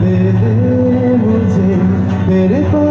दे दे मुझे तेरे को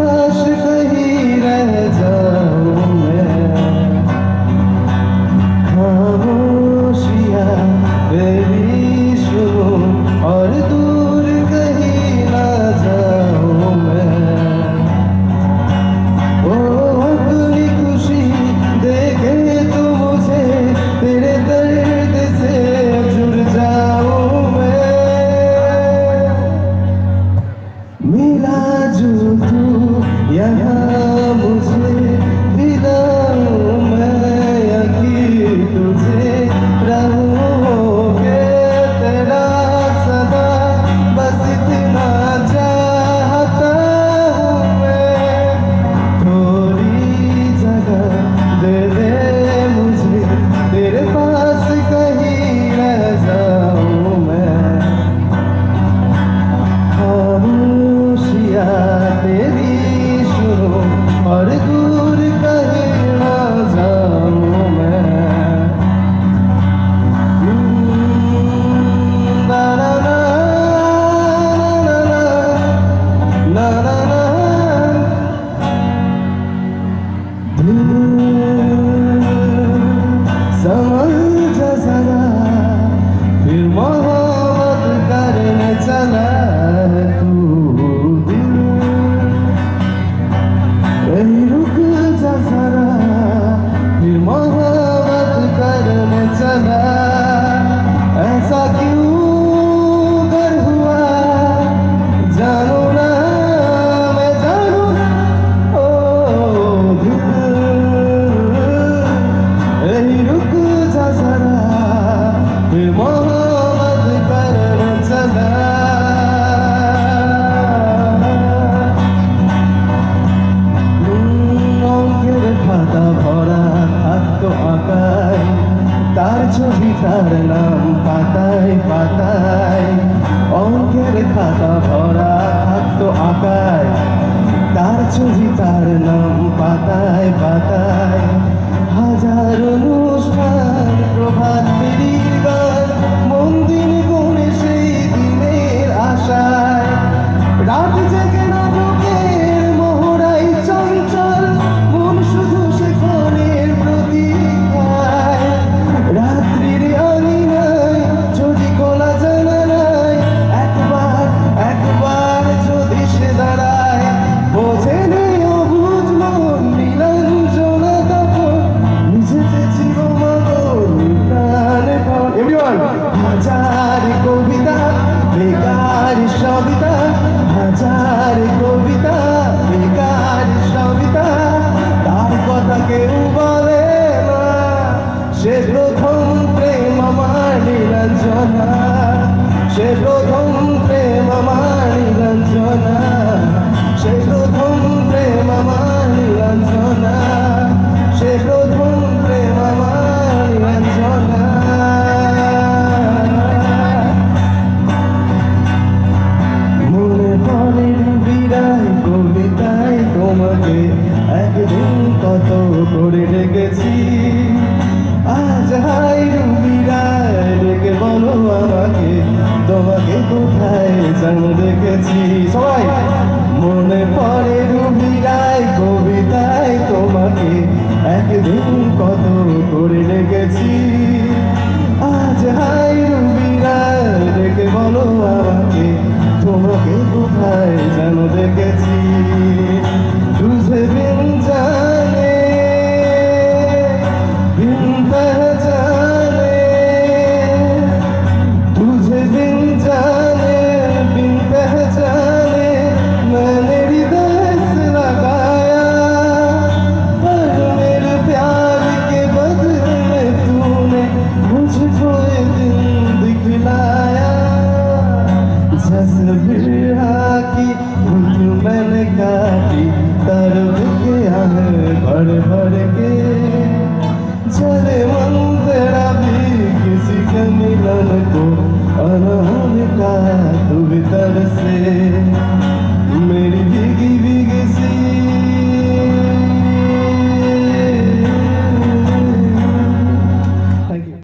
Ooh. একদিন কত করে ডেকেছি। আজ হাই রুবিরায় ডেকে বলো আমাকে, তোমাকে কোথায় জানো দেখেছি। সবাই! कर को अनहोनी का तू भी तरसे मेरी भीगी भीगी सी